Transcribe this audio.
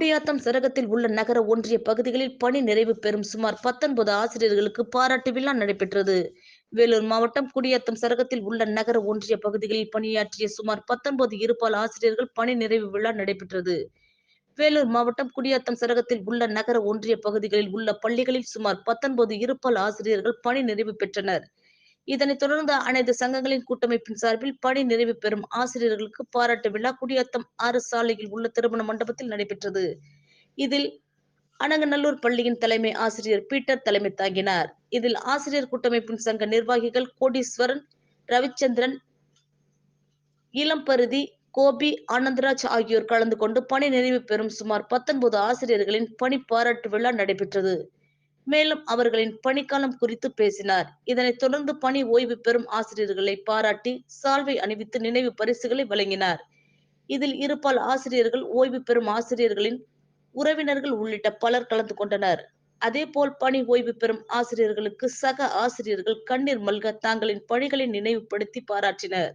குடியாத்தம் சரகத்தில் உள்ள நகர ஒன்றிய பகுதிகளில் பணி நிறைவு பெறும் சுமார் பத்தொன்பது ஆசிரியர்களுக்கு பாராட்டு விழா நடைபெற்றது. வேலூர் மாவட்டம் குடியாத்தம் சரகத்தில் உள்ள நகர ஒன்றிய பகுதிகளில் பணியாற்றிய சுமார் பத்தொன்பது இருபால் ஆசிரியர்கள் பணி நிறைவு விழா நடைபெற்றது. வேலூர் மாவட்டம் குடியாத்தம் சரகத்தில் உள்ள நகர ஒன்றிய பகுதிகளில் உள்ள பள்ளிகளில் சுமார் பத்தொன்பது இருபால் ஆசிரியர்கள் பணி நிறைவு பெற்றனர். இதனைத் தொடர்ந்து அனைத்து சங்கங்களின் கூட்டமைப்பின் சார்பில் பணி நிறைவு பெறும் ஆசிரியர்களுக்கு பாராட்டு விழா குடியாத்தம் ஆறு சாலையில் உள்ள திருமண மண்டபத்தில் நடைபெற்றது. இதில் அனங்கநல்லூர் பள்ளியின் தலைமை ஆசிரியர் பீட்டர் தலைமை தாங்கினார். இதில் ஆசிரியர் கூட்டமைப்பின் சங்க நிர்வாகிகள் கோடீஸ்வரன் ரவிச்சந்திரன் இளம்பருதி கோபி ஆனந்தராஜ் ஆகியோர் கலந்து கொண்டு பணி நிறைவு பெறும் சுமார் பத்தொன்பது ஆசிரியர்களின் பணி பாராட்டு விழா நடைபெற்றது. மேலும் அவர்களின் பணிக்காலம் குறித்து பேசினார். இதனைத் தொடர்ந்து பணி ஓய்வு பெறும் ஆசிரியர்களை பாராட்டி சால்வை அணிவித்து நினைவு பரிசுகளை வழங்கினார். இதில் இருபால் ஆசிரியர்கள் ஓய்வு பெறும் ஆசிரியர்களின் உறவினர்கள் உள்ளிட்ட பலர் கலந்து கொண்டனர். அதேபோல் பணி ஓய்வு பெறும் ஆசிரியர்களுக்கு சக ஆசிரியர்கள் கண்ணீர் மல்க தங்களின் பணிகளை நினைவுபடுத்தி பாராட்டினர்.